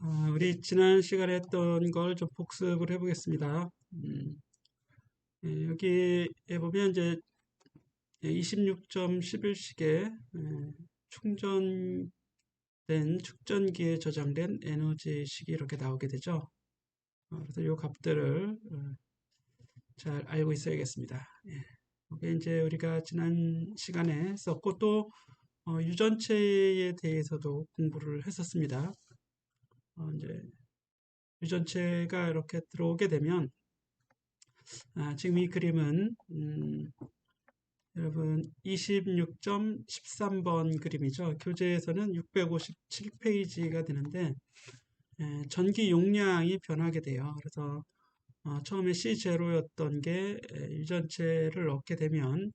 아, 우리 지난 시간에 했던 걸 좀 복습을 해보겠습니다. 음, 예, 여기에 보면 이제 26.11식에 충전된 축전기에 저장된 에너지식이 이렇게 나오게 되죠. 어, 그래서 이 값들을 어, 잘 알고 있어야겠습니다. 예. 이게 이제 우리가 지난 시간에 썼고 또 어, 유전체에 대해서도 공부를 했었습니다. 어, 이제 유전체가 이렇게 들어오게 되면 아, 지금 이 그림은 음, 여러분 26.13번 그림이죠. 교재에서는 657페이지가 되는데 에, 전기 용량이 변하게 돼요. 그래서 어, 처음에 C0였던 게 에, 유전체를 얻게 되면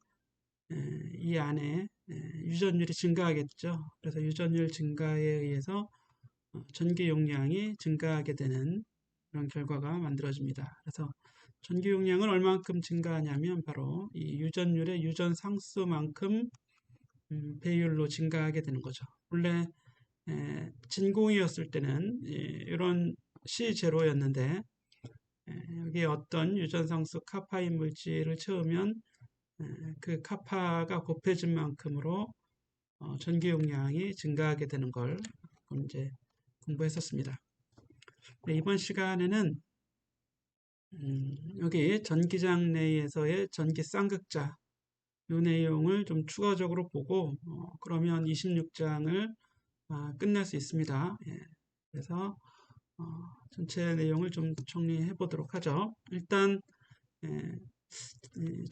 에, 이 안에 유전율이 증가하겠죠. 그래서 유전율 증가에 의해서 어, 전기 용량이 증가하게 되는 그런 결과가 만들어집니다. 그래서 전기 용량은 얼만큼 증가하냐면 바로 이 유전율의 유전 상수만큼 음, 배율로 증가하게 되는 거죠. 원래 에, 진공이었을 때는 예, 이런 C0였는데 여기 어떤 유전 상수 카파인 물질을 채우면 에, 그 카파가 곱해진 만큼으로 어, 전기 용량이 증가하게 되는 걸 이제 공부했었습니다. 네, 이번 시간에는 음, 여기 전기장 내에서의 전기 쌍극자 이 내용을 좀 추가적으로 보고 어, 그러면 26장을 아, 끝낼 수 있습니다. 예, 그래서 어, 전체 내용을 좀 정리해 보도록 하죠. 일단 예,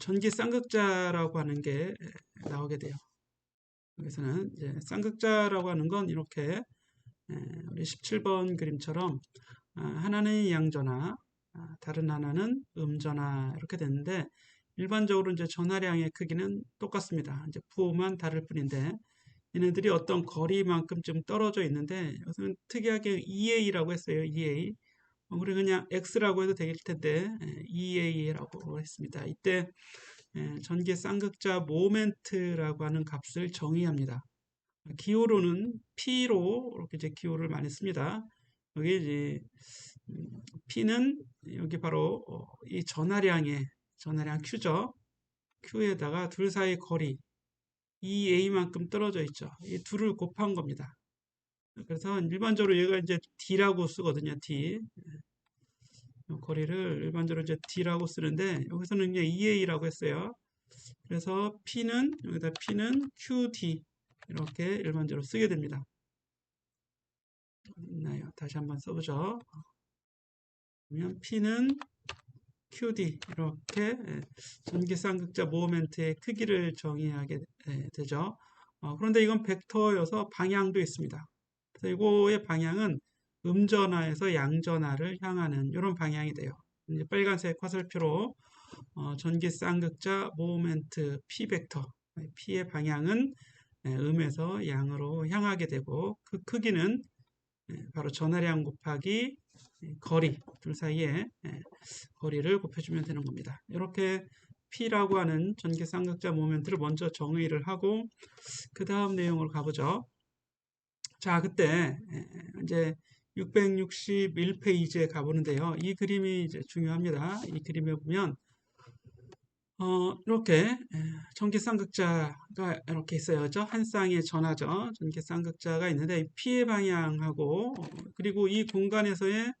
전기 쌍극자라고 하는 게 나오게 돼요. 여기서는 쌍극자라고 하는 건 이렇게 예, 우리 17번 그림처럼 아, 하나는 양전화, 아, 다른 하나는 음전화 이렇게 되는데 일반적으로 이제 전화량의 크기는 똑같습니다. 이제 부호만 다를 뿐인데 얘네들이 어떤 거리만큼 좀 떨어져 있는데 여기서는 특이하게 EA라고 했어요. EA. 우리 그냥 X라고 해도 되길 텐데 EA라고 했습니다. 이때 전기 쌍극자 모멘트라고 하는 값을 정의합니다. 기호로는 P로 이렇게 이제 기호를 많이 씁니다. 여기 이제 음, P는 여기 바로 어, 이 전하량의 전하량 Q죠. Q에다가 둘 사이 거리 이 A만큼 떨어져 있죠. 이 둘을 곱한 겁니다. 그래서 일반적으로 얘가 이제 D라고 쓰거든요. D. 거리를 일반적으로 이제 D라고 쓰는데 여기서는 이제 EA라고 했어요. 그래서 P는 여기다 P는 QD 이렇게 일반적으로 쓰게 됩니다. 있나요? 다시 한번 써보죠. 그러면 P는 QD 이렇게 예, 전기 쌍극자 모멘트의 크기를 정의하게 예, 되죠. 어, 그런데 이건 벡터여서 방향도 있습니다. 이거의 방향은 음전화에서 양전화를 향하는 이런 방향이 돼요. 이제 빨간색 화살표로 어, 전기 쌍극자 모멘트 P 벡터 P의 방향은 예, 음에서 양으로 향하게 되고 그 크기는 예, 바로 전하량 곱하기 예, 거리 둘 사이에 거리를 곱해주면 되는 겁니다. 이렇게 P라고 하는 전기 쌍극자 모멘트를 먼저 정의를 하고 그 다음 내용으로 가보죠. 자 그때 이제 661페이지에 가보는데요. 이 그림이 이제 중요합니다. 이 그림에 보면 어, 이렇게 전기 쌍극자가 이렇게 있어요. 한 쌍의 전하죠. 전기 쌍극자가 있는데 피해 방향하고 그리고 이 공간에서의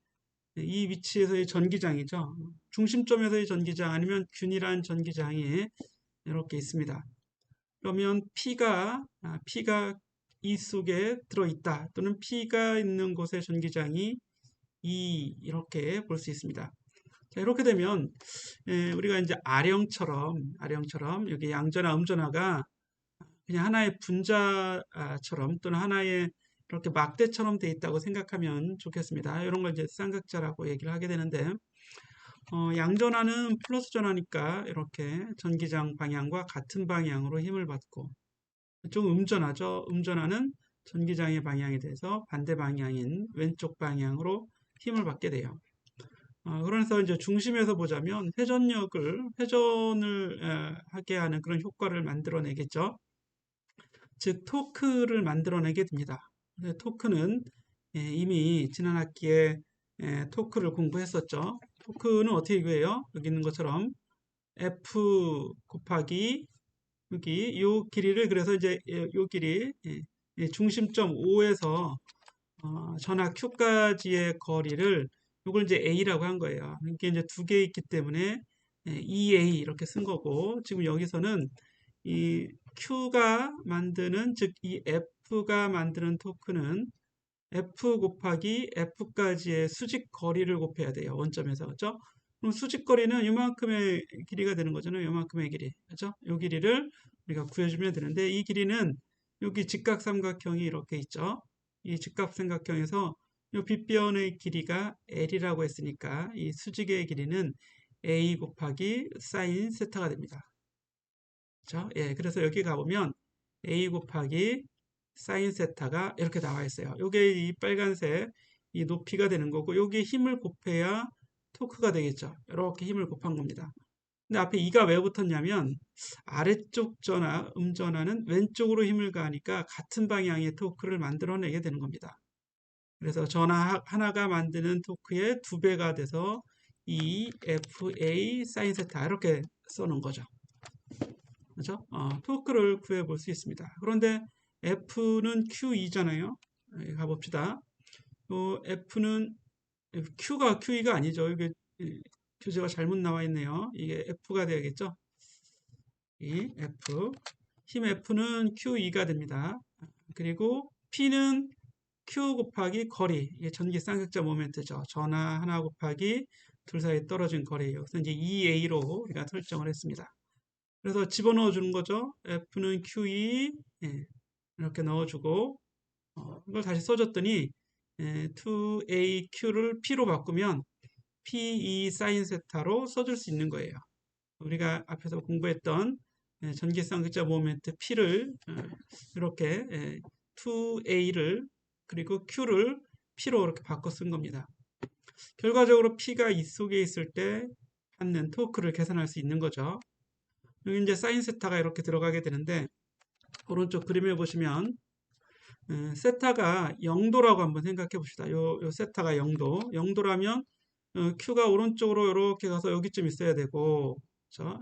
이 위치에서의 전기장이죠. 중심점에서의 전기장 아니면 균일한 전기장이 이렇게 있습니다. 그러면 P가 아, P가 이 속에 들어있다 또는 P가 있는 곳의 전기장이 E 이렇게 볼 수 있습니다. 자, 이렇게 되면 에, 우리가 이제 아령처럼 아령처럼 여기 양전화 음전화가 그냥 하나의 분자처럼 또는 하나의 이렇게 막대처럼 돼 있다고 생각하면 좋겠습니다. 이런 걸 이제 쌍극자라고 얘기를 하게 되는데 어, 양전화는 플러스 전화니까 이렇게 전기장 방향과 같은 방향으로 힘을 받고 좀 음전하죠. 음전화는 전기장의 방향에 대해서 반대 방향인 왼쪽 방향으로 힘을 받게 돼요. 어, 그래서 이제 중심에서 보자면 회전력을 회전을 에, 하게 하는 그런 효과를 만들어내겠죠. 즉 토크를 만들어내게 됩니다. 토크는 예, 이미 지난 학기에 예, 토크를 공부했었죠. 토크는 어떻게 구해요? 여기 있는 것처럼 f 곱하기 여기 요 길이를 그래서 이제 요 길이 예, 예, 중심점 O에서 어, 전하 Q까지의 거리를 이걸 이제 A라고 한 거예요. 이게 이제 두 개 있기 때문에 예, EA 이렇게 쓴 거고 지금 여기서는 이 Q가 만드는 즉 이 F가 만드는 토크는 F 곱하기 F까지의 수직 거리를 곱해야 돼요. 원점에서 그렇죠? 그럼 수직 거리는 이만큼의 길이가 되는 거잖아요. 이만큼의 길이 그렇죠? 이 길이를 우리가 구해주면 되는데 이 길이는 여기 직각삼각형이 이렇게 있죠. 이 직각삼각형에서 이 빗변의 길이가 L이라고 했으니까 이 수직의 길이는 A 곱하기 사인 세타가 됩니다. 그렇죠? 예, 그래서 여기 가보면 A 곱하기 사인 세타가 이렇게 나와 있어요. 요게 이 빨간색 이 높이가 되는 거고 여기에 힘을 곱해야 토크가 되겠죠. 이렇게 힘을 곱한 겁니다. 근데 앞에 2가 왜 붙었냐면 아래쪽 전화, 음전화는 왼쪽으로 힘을 가하니까 같은 방향의 토크를 만들어내게 되는 겁니다. 그래서 전화 하나가 만드는 토크의 두 배가 돼서 E, F, A, 사인 세타 이렇게 써놓은 거죠. 그렇죠? 어, 토크를 구해 볼 수 있습니다. 그런데 F는 Q2잖아요. 가봅시다. 어, F는 Q가 Q2가 아니죠. 이게 교재가 잘못 나와 있네요. 이게 F가 되겠죠. 이 F 힘 F는 Q2가 됩니다. 그리고 P는 Q 곱하기 거리 이게 전기 쌍극자 모멘트죠. 전하 하나 곱하기 둘 사이 떨어진 거리 여기서 이제 EA로 우리가 설정을 했습니다. 그래서 집어넣어 주는 거죠. F는 Q2 예, 이렇게 넣어주고 어, 이걸 다시 써줬더니 예, 2AQ를 P로 바꾸면 PE 사인 세타로 써줄 수 있는 거예요. 우리가 앞에서 공부했던 예, 전기쌍 극자 모멘트 P를 어, 이렇게 예, 2A를 그리고 Q를 P로 이렇게 바꿔 쓴 겁니다. 결과적으로 P가 이 속에 있을 때 받는 토크를 계산할 수 있는 거죠. 여기 이제 사인 세타가 이렇게 들어가게 되는데 오른쪽 그림에 보시면 음, 세타가 0도라고 한번 생각해 봅시다. 요, 요 세타가 0도. 0도라면 어, Q가 오른쪽으로 이렇게 가서 여기쯤 있어야 되고 그렇죠?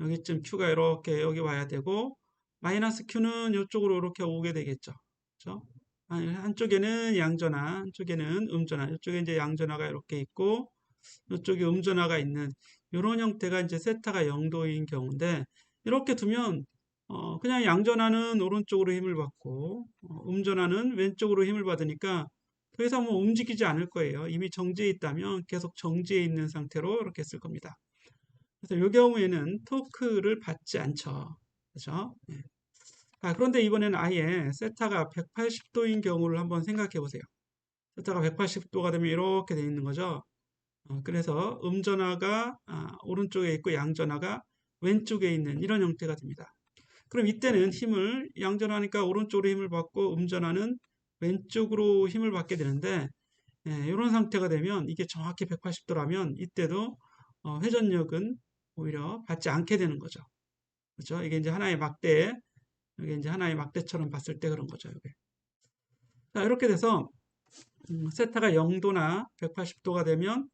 여기쯤 Q가 이렇게 여기 와야 되고 마이너스 Q는 이쪽으로 이렇게 오게 되겠죠. 그렇죠? 한쪽에는 양전화, 한쪽에는 음전화. 이쪽에 이제 양전화가 이렇게 있고 이쪽에 음전화가 있는 이런 형태가 이제 세타가 0도인 경우인데 이렇게 두면 어, 그냥 양전하는 오른쪽으로 힘을 받고 어, 음전하는 왼쪽으로 힘을 받으니까 더 이상 뭐 움직이지 않을 거예요. 이미 정지해 있다면 계속 정지해 있는 상태로 이렇게 쓸 겁니다. 그래서 이 경우에는 토크를 받지 않죠. 그렇죠? 네. 아, 그런데 이번에는 아예 세타가 180도인 경우를 한번 생각해 보세요. 세타가 180도가 되면 이렇게 되어 있는 거죠. 어, 그래서 음전화가 아, 오른쪽에 있고 양전화가 왼쪽에 있는 이런 형태가 됩니다. 그럼 이때는 힘을 양전하니까 오른쪽으로 힘을 받고 음전하는 왼쪽으로 힘을 받게 되는데 예, 이런 상태가 되면 이게 정확히 180도라면 이때도 어, 회전력은 오히려 받지 않게 되는 거죠. 그렇죠? 이게 이제 하나의 막대, 이게 이제 하나의 막대처럼 봤을 때 그런 거죠. 이게. 자, 이렇게 돼서 음, 세타가 0도나 180도가 되면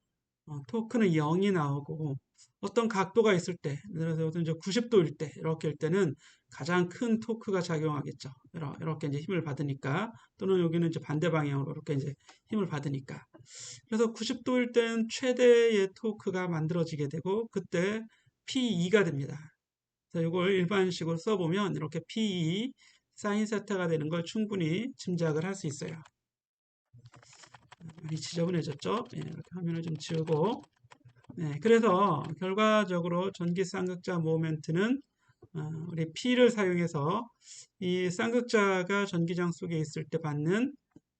어, 토크는 0이 나오고 어떤 각도가 있을 때, 예를 들어서 이제 90도일 때, 이렇게 일 때는 가장 큰 토크가 작용하겠죠. 이렇게 이제 힘을 받으니까, 또는 여기는 이제 반대 방향으로 이렇게 이제 힘을 받으니까. 그래서 90도일 때는 최대의 토크가 만들어지게 되고, 그때 P2가 됩니다. 그래서 이걸 일반식으로 써보면 이렇게 P2 사인 세타가 되는 걸 충분히 짐작을 할 수 있어요. 많이 지저분해졌죠? 네, 이렇게 화면을 좀 지우고 네, 그래서 결과적으로 전기 쌍극자 모멘트는 어, 우리 P를 사용해서 이 쌍극자가 전기장 속에 있을 때 받는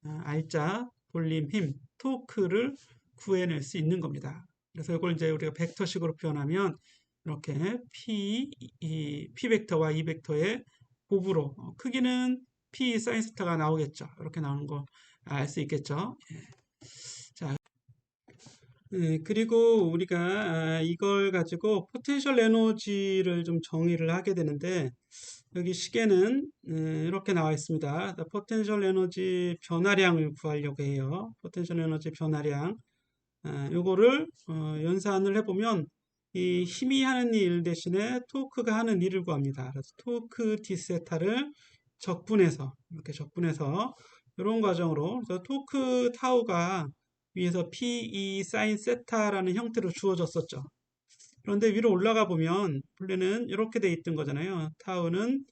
어, 알자, 돌림, 힘, 토크를 구해낼 수 있는 겁니다. 그래서 이걸 이제 우리가 벡터식으로 표현하면 이렇게 P, 이 P 벡터와 E 벡터의 곱으로 어, 크기는 P 사인 스타가 나오겠죠. 이렇게 나오는 거 알 수 있겠죠. 예. 예, 그리고 우리가 아, 이걸 가지고 포텐셜 에너지를 좀 정의를 하게 되는데 여기 시계는 예, 이렇게 나와 있습니다. 포텐셜 에너지 변화량을 구하려고 해요. 포텐셜 에너지 변화량. 아, 요거를 어, 연산을 해보면 이 힘이 하는 일 대신에 토크가 하는 일을 구합니다. 그래서 토크 디세타를 적분해서 이렇게 적분해서 이런 과정으로 그래서 토크 타우가 위에서 P2 사인 세타라는 형태로 주어졌었죠. 그런데 위로 올라가 보면 본래는 이렇게 돼 있던 거잖아요. 타우는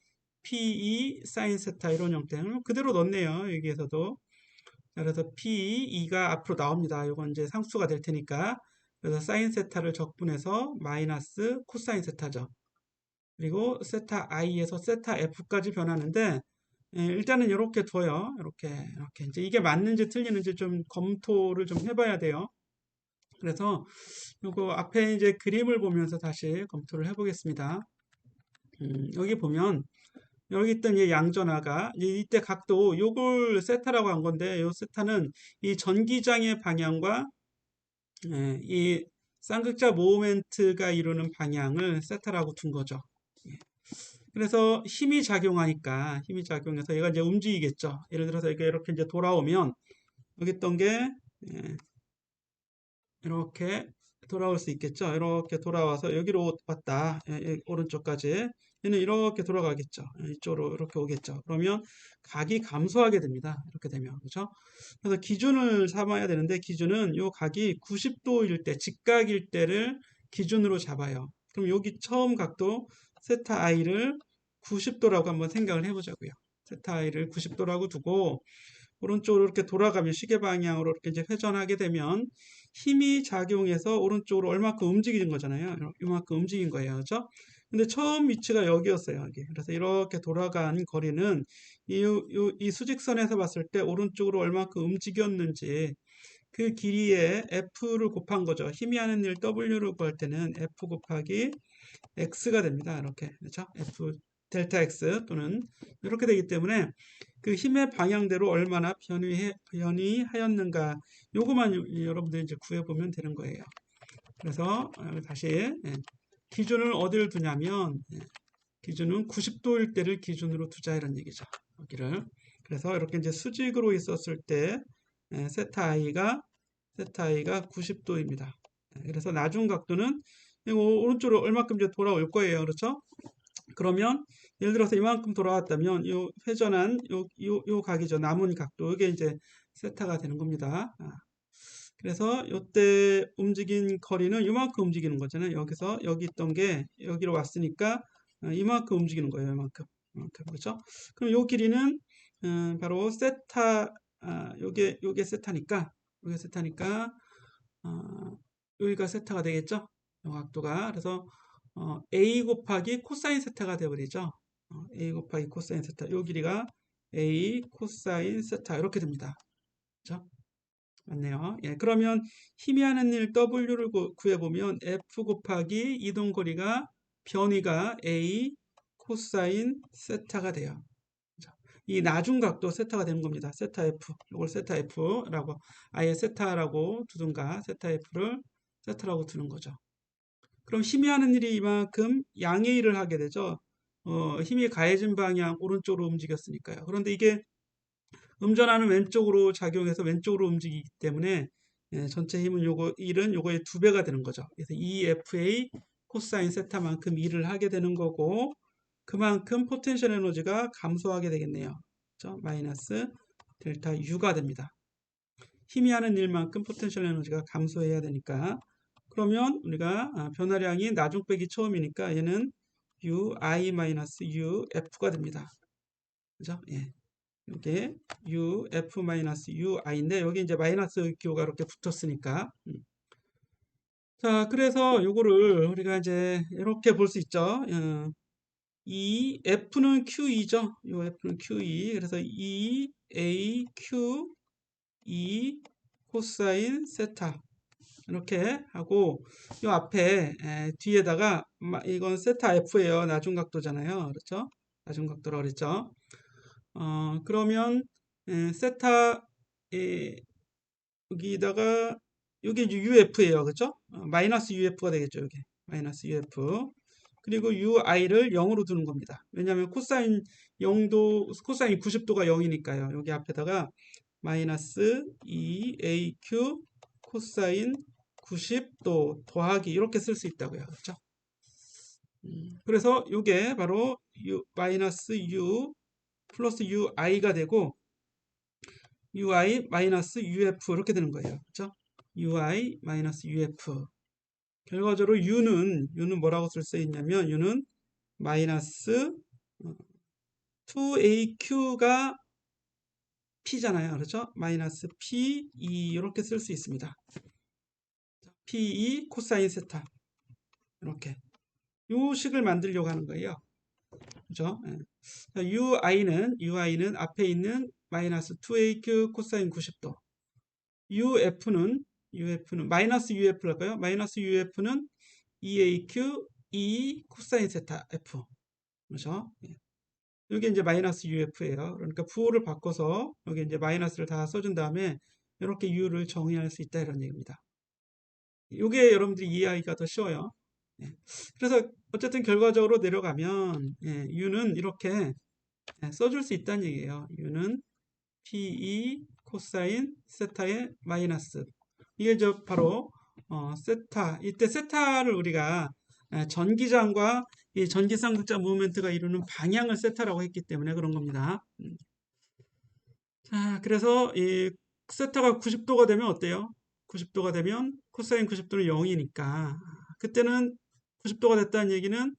P2 사인 세타 이런 형태 그대로 넣네요. 여기에서도 그래서 P2가 앞으로 나옵니다. 이건 이제 상수가 될 테니까 그래서 사인 세타를 적분해서 마이너스 코사인 세타죠. 그리고 세타 i에서 세타 f까지 변하는데 예, 일단은 이렇게 둬요. 이렇게 이렇게 이제 이게 맞는지 틀리는지 좀 검토를 좀 해봐야 돼요. 그래서 이거 앞에 이제 그림을 보면서 다시 검토를 해보겠습니다. 음, 여기 보면 여기 있던 이 양전화가 이때 각도 요걸 세타라고 한 건데 요 세타는 이 전기장의 방향과 예, 이 쌍극자 모멘트가 이루는 방향을 세타라고 둔 거죠. 예. 그래서 힘이 작용하니까 힘이 작용해서 얘가 이제 움직이겠죠. 예를 들어서 이게 이렇게 이제 돌아오면 여기 있던 게 예, 이렇게 돌아올 수 있겠죠. 이렇게 돌아와서 여기로 왔다. 예, 예, 오른쪽까지. 얘는 이렇게 돌아가겠죠. 예, 이쪽으로 이렇게 오겠죠. 그러면 각이 감소하게 됩니다. 이렇게 되면. 그렇죠? 그래서 기준을 삼아야 되는데 기준은 요 각이 90도일 때, 직각일 때를 기준으로 잡아요. 그럼 여기 처음 각도 세타 i를 90도라고 한번 생각을 해보자고요. 세타 i를 90도라고 두고 오른쪽으로 이렇게 돌아가면 시계 방향으로 이렇게 이제 회전하게 되면 힘이 작용해서 오른쪽으로 얼마큼 움직이는 거잖아요. 이만큼 움직인 거예요. 그렇죠? 근데 처음 위치가 여기였어요. 여기. 그래서 이렇게 돌아간 거리는 이, 이, 이 수직선에서 봤을 때 오른쪽으로 얼마큼 움직였는지 그 길이에 F를 곱한 거죠. 힘이 하는 일 W를 구할 때는 F 곱하기 X가 됩니다. 이렇게. 그렇죠? F 델타 X 또는 이렇게 되기 때문에 그 힘의 방향대로 얼마나 변이, 변이하였는가 요거만 여러분들이 이제 구해보면 되는 거예요. 그래서 어, 다시 예, 기준을 어디를 두냐면 예, 기준은 90도일 때를 기준으로 두자 이런 얘기죠. 여기를 그래서 이렇게 이제 수직으로 있었을 때 예, 세타 i가 세타 i가 90도입니다. 그래서 나중 각도는 오른쪽으로 얼마큼 이제 돌아올 거예요. 그렇죠? 그러면 예를 들어서 이만큼 돌아왔다면 이 회전한 요, 요, 요 각이죠. 남은 각도 이게 이제 세타가 되는 겁니다. 아. 그래서 이때 움직인 거리는 이만큼 움직이는 거잖아요. 여기서 여기 있던 게 여기로 왔으니까 아, 이만큼 움직이는 거예요. 이만큼. 이만큼 그렇죠? 그럼 요 길이는 음, 바로 세타 아, 요게 요게 세타니까 요게 세타니까 어, 여기가 세타가 되겠죠? 요 각도가 그래서 어, a 곱하기 코사인 세타가 되어버리죠. 어, a 곱하기 코사인 세타 요 길이가 a 코사인 세타 이렇게 됩니다. 그렇죠? 맞네요. 예, 그러면 힘이 하는 일 W를 구해보면 F 곱하기 이동거리가 변이가 A 코사인 세타가 돼요. 이 나중 각도 세타가 되는 겁니다. 세타 F. 이걸 세타 F라고 아예 세타라고 두든가 세타 F를 세타라고 두는 거죠. 그럼 힘이 하는 일이 이만큼 양의 일을 하게 되죠. 어, 힘이 가해진 방향 오른쪽으로 움직였으니까요. 그런데 이게 음전하는 왼쪽으로 작용해서 왼쪽으로 움직이기 때문에 예, 전체 힘은 요거 1은 요거의 두 배가 되는 거죠. 그래서 EFA 코사인 세타만큼 일을 하게 되는 거고 그만큼 포텐셜 에너지가 감소하게 되겠네요. 그렇죠? 마이너스 델타 U가 됩니다. 힘이 하는 일만큼 포텐셜 에너지가 감소해야 되니까 그러면 우리가 아, 변화량이 나중 빼기 처음이니까 얘는 UI 마이너스 UF가 됩니다. 그죠? 예. 이게 UF-UI인데 여기 이제 마이너스 Q가 이렇게 붙었으니까 음. 자 그래서 요거를 우리가 이제 이렇게 볼 수 있죠 어, 이 F는 QE죠 요 F는 QE 그래서 E, A, Q, E 코사인 세타 이렇게 하고 요 앞에 에, 뒤에다가 이건 세타 F예요 나중 각도잖아요 그렇죠 나중 각도라고 그랬죠 어, 그러면 에, 세타 에, 여기다가 이제 UF예요. 그죠? 어, 마이너스 UF가 되겠죠. 이게 마이너스 UF. 그리고 UI를 0으로 두는 겁니다. 왜냐하면 코사인 0도, 코사인 90도가 0이니까요. 여기 앞에다가 마이너스 2AQ 코사인 90도 더하기 이렇게 쓸 수 있다고요. 그렇죠? 음, 그래서 이게 바로 U, 마이너스 U 플러스 UI가 되고 UI 마이너스 UF 이렇게 되는 거예요. 그렇죠? UI 마이너스 UF 결과적으로 U는 U는 뭐라고 쓸 수 있냐면 U는 마이너스 2AQ가 P잖아요. 그렇죠? 마이너스 P2 이렇게 쓸 수 있습니다. P2 코사인 세타 이렇게 요 식을 만들려고 하는 거예요. 그죠? 예. UI는 UI는 앞에 있는 마이너스 2AQ 코사인 90도 UF는 UF는 마이너스 UF랄까요? 마이너스 UF는 2AQ 2 코사인 세타 F 그렇죠? 예. 여기 이제 마이너스 UF예요. 그러니까 부호를 바꿔서 여기 이제 마이너스를 다 써준 다음에 이렇게 U를 정의할 수 있다 이런 얘기입니다. 이게 여러분들이 이해하기가 더 쉬워요. 예. 그래서 어쨌든 결과적으로 내려가면 예, U는 이렇게 예, 써줄 수 있다는 얘기예요. U는 P2 코사인 세타의 마이너스 이게 저 바로 어, 세타 이때 세타를 우리가 예, 전기장과 이 전기쌍극자 무브멘트가 이루는 방향을 세타라고 했기 때문에 그런 겁니다. 음. 자, 그래서 이 세타가 90도가 되면 어때요? 90도가 되면 코사인 90도는 0이니까 그때는 90도가 됐다는 얘기는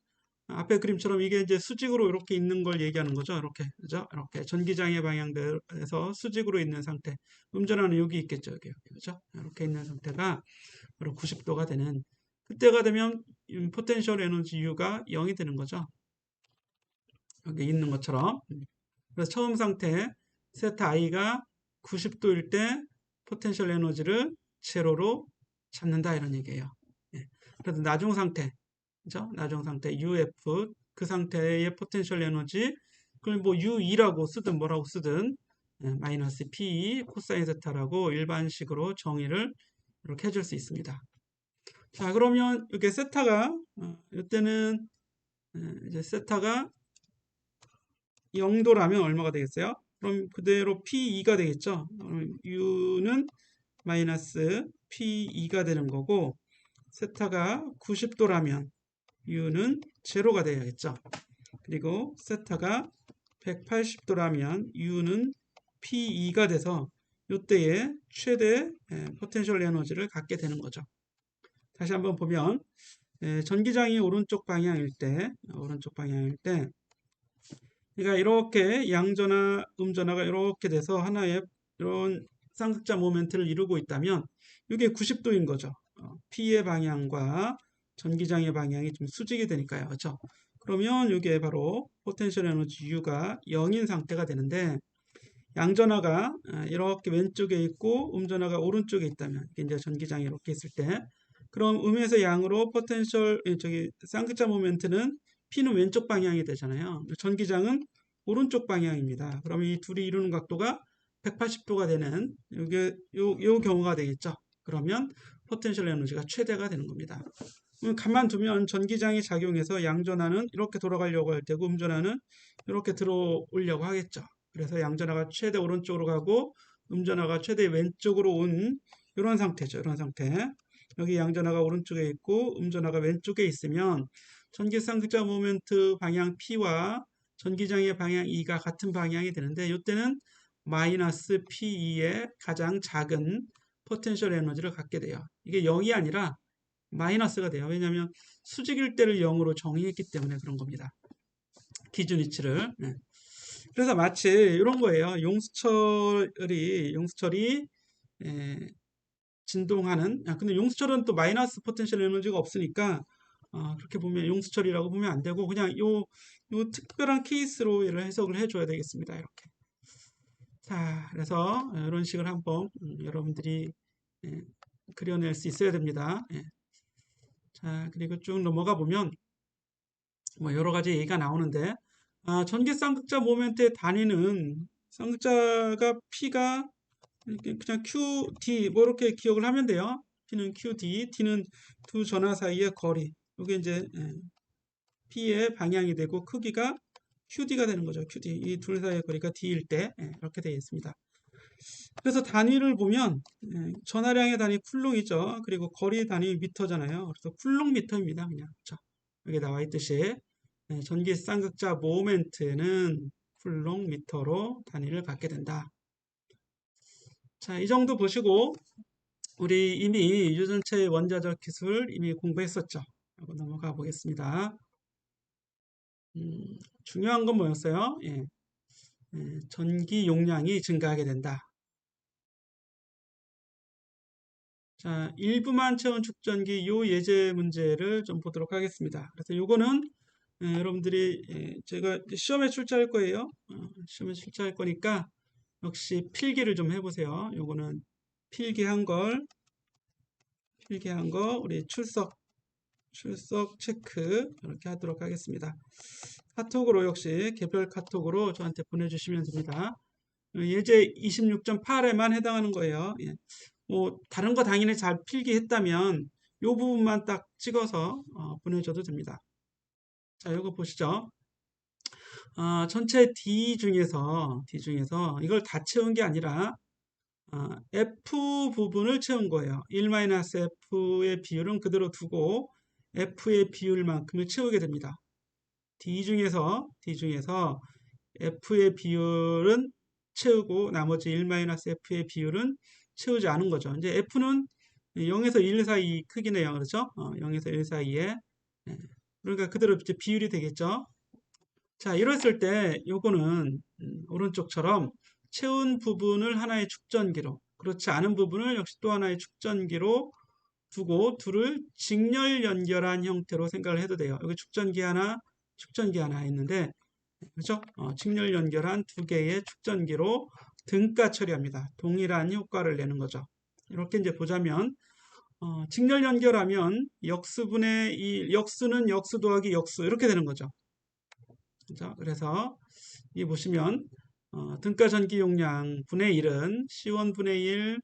앞에 그림처럼 이게 이제 수직으로 이렇게 있는 걸 얘기하는 거죠. 이렇게 그죠? 이렇게 전기장의 방향대에서 수직으로 있는 상태. 음전하는 여기 있겠죠. 여기, 여기 그죠? 이렇게 있는 상태가 바로 90도가 되는 그때가 되면 포텐셜 에너지 U가 0이 되는 거죠. 여기 있는 것처럼. 그래서 처음 상태 세타 I가 90도일 때 포텐셜 에너지를 제로로 잡는다 이런 얘기예요. 예. 그래서 나중 상태, 그죠? 나중 상태 UF 그 상태의 포텐셜 에너지 그걸 뭐 U2라고 쓰든 뭐라고 쓰든 예, 마이너스 P 코사인 세타라고 일반식으로 정의를 이렇게 해줄 수 있습니다. 자 그러면 이렇게 세타가 어, 이때는 이제 세타가 0도라면 얼마가 되겠어요? 그럼 그대로 P2가 되겠죠. U는 마이너스 P2가 되는 거고 세타가 90도라면 U는 제로가 되어야겠죠. 그리고 세타가 180도라면 U는 P2가 돼서 이때에 최대 포텐셜 에너지를 갖게 되는 거죠. 다시 한번 보면 전기장이 오른쪽 방향일 때 오른쪽 방향일 때 그러니까 이렇게 양전화 음전화가 이렇게 돼서 하나의 이런 쌍극자 모멘트를 이루고 있다면 이게 90도인 거죠. 어, P의 방향과 전기장의 방향이 좀 수직이 되니까요. 그렇죠? 그러면 이게 바로 포텐셜 에너지 U가 0인 상태가 되는데 양전화가 어, 이렇게 왼쪽에 있고 음전화가 오른쪽에 있다면 이제 전기장이 이렇게 있을 때 그럼 음에서 양으로 포텐셜 저기 쌍극자 모멘트는 P는 왼쪽 방향이 되잖아요. 전기장은 오른쪽 방향입니다. 그러면 이 둘이 이루는 각도가 180도가 되는 요게 요, 요 경우가 되겠죠. 그러면 포텐셜 에너지가 최대가 되는 겁니다. 가만 두면 전기장이 작용해서 양전하는 이렇게 돌아가려고 할 테고 음전하는 이렇게 들어오려고 하겠죠. 그래서 양전하가 최대 오른쪽으로 가고 음전하가 최대 왼쪽으로 온 이런 상태죠. 이런 상태. 여기 양전하가 오른쪽에 있고 음전하가 왼쪽에 있으면 전기쌍극자 모멘트 방향 P와 전기장의 방향 E가 같은 방향이 되는데 이때는 마이너스 P2의 가장 작은 포텐셜 에너지를 갖게 돼요. 이게 0이 아니라 마이너스가 돼요. 왜냐하면 수직일 때를 0으로 정의했기 때문에 그런 겁니다. 기준 위치를. 네. 그래서 마치 이런 거예요. 용수철이 용수철이 에, 진동하는. 아, 근데 용수철은 또 마이너스 포텐셜 에너지가 없으니까 어, 그렇게 보면 용수철이라고 보면 안 되고 그냥 요, 요 특별한 케이스로 얘를 해석을 해줘야 되겠습니다. 이렇게. 자, 그래서 이런 식을 한번 음, 여러분들이 예, 그려낼 수 있어야 됩니다. 예. 자, 그리고 쭉 넘어가 보면 뭐 여러 가지 얘기가 나오는데 아, 전기 쌍극자 모멘트의 단위는 쌍극자가 P가 그냥 QD 뭐 이렇게 기억을 하면 돼요. P는 QD, D는 두 전화 사이의 거리. 이게 이제 예, P의 방향이 되고 크기가 QD가 되는 거죠. QD. 이 둘 사이의 거리가 D일 때 예, 이렇게 되어 있습니다. 그래서 단위를 보면 예, 전화량의 단위 쿨롱이죠. 그리고 거리 단위 미터잖아요. 그래서 쿨롱 미터입니다. 그냥 그렇죠. 여기 나와 있듯이 예, 전기 쌍극자 모멘트는 쿨롱 미터로 단위를 갖게 된다. 자, 이 정도 보시고 우리 이미 유전체 원자적 기술 이미 공부했었죠. 하고 넘어가 보겠습니다. 음, 중요한 건 뭐였어요? 예, 예, 전기 용량이 증가하게 된다. 자, 일부만 채운 축전기 요 예제 문제를 좀 보도록 하겠습니다. 그래서 요거는 예, 여러분들이 예, 제가 시험에 출제할 거예요. 어, 시험에 출제할 거니까 역시 필기를 좀 해보세요. 요거는 필기한 걸 필기한 거 우리 출석 출석 체크 이렇게 하도록 하겠습니다. 카톡으로 역시 개별 카톡으로 저한테 보내주시면 됩니다. 예제 26.8에만 해당하는 거예요. 예. 뭐 다른 거 당연히 잘 필기했다면 이 부분만 딱 찍어서 어, 보내줘도 됩니다. 자, 이거 보시죠. 어, 전체 D 중에서 D 중에서 이걸 다 채운 게 아니라 어, F 부분을 채운 거예요. 1-F의 비율은 그대로 두고 F의 비율만큼을 채우게 됩니다. D 중에서 D 중에서 F의 비율은 채우고 나머지 1-F의 비율은 채우지 않은 거죠. 이제 F는 0에서 1 사이 크기네요. 그렇죠? 어, 0에서 1 사이에 네. 그러니까 그대로 이제 비율이 되겠죠. 자, 이랬을 때 요거는 음, 오른쪽처럼 채운 부분을 하나의 축전기로 그렇지 않은 부분을 역시 또 하나의 축전기로 두고 둘을 직렬 연결한 형태로 생각을 해도 돼요. 여기 축전기 하나, 축전기 하나 있는데 그렇죠? 어, 직렬 연결한 두 개의 축전기로 등가 처리합니다. 동일한 효과를 내는 거죠. 이렇게 이제 보자면 어, 직렬 연결하면 역수분의 이 역수는 역수 더하기 역수 이렇게 되는 거죠. 그렇죠? 그래서 이 보시면 어, 등가 전기 용량 분의 1은 C1 분의 1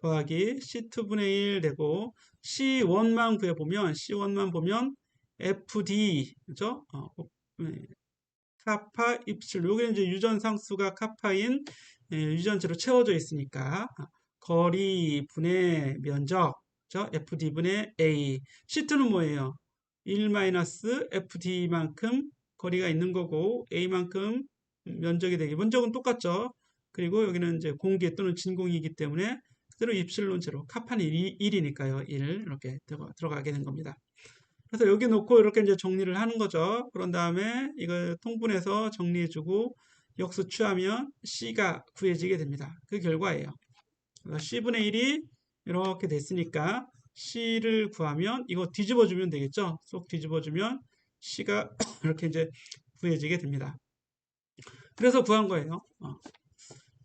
더하기 C2분의 1 되고 C1만 구해보면 C1만 보면 FD 그죠? 어, 네. 카파 입실 요게 이제 유전 상수가 카파인 예, 유전체로 채워져 있으니까 거리 분의 면적 그 FD분의 A C2는 뭐예요? 1-FD만큼 거리가 있는 거고 A만큼 면적이 되기 면적은 똑같죠. 그리고 여기는 이제 공기 또는 진공이기 때문에 그대로 입실론체로 카판이 1이니까요. 1 이렇게 들어가게 된 겁니다. 그래서 여기 놓고 이렇게 이제 정리를 하는 거죠. 그런 다음에 이걸 통분해서 정리해주고 역수 취하면 C가 구해지게 됩니다. 그 결과예요. C분의 1이 이렇게 됐으니까 C를 구하면 이거 뒤집어주면 되겠죠. 쏙 뒤집어주면 C가 이렇게 이제 구해지게 됩니다. 그래서 구한 거예요. 어.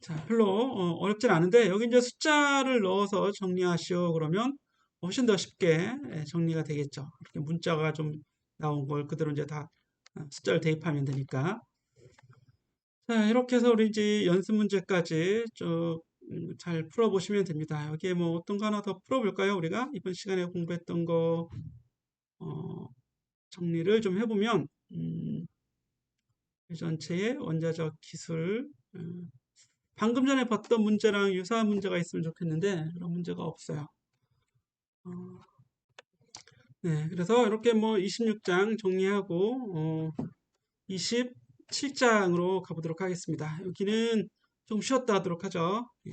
자, 별로 어, 렵진 않은데 여기 이제 숫자를 넣어서 정리하시오 그러면 훨씬 더 쉽게 예, 정리가 되겠죠. 이렇게 문자가 좀 나온 걸 그대로 이제 다 어, 숫자를 대입하면 되니까. 자, 이렇게 해서 우리 이제 연습 문제까지 쭉잘 음, 풀어보시면 됩니다. 여기에 뭐 어떤 거 하나 더 풀어볼까요? 우리가 이번 시간에 공부했던 거 어, 정리를 좀 해보면 음, 전체의 원자적 기술 음, 방금 전에 봤던 문제랑 유사한 문제가 있으면 좋겠는데 그런 문제가 없어요. 어, 네, 그래서 이렇게 뭐 26장 정리하고 어, 27장으로 가보도록 하겠습니다. 여기는 좀 쉬었다 하도록 하죠. 예.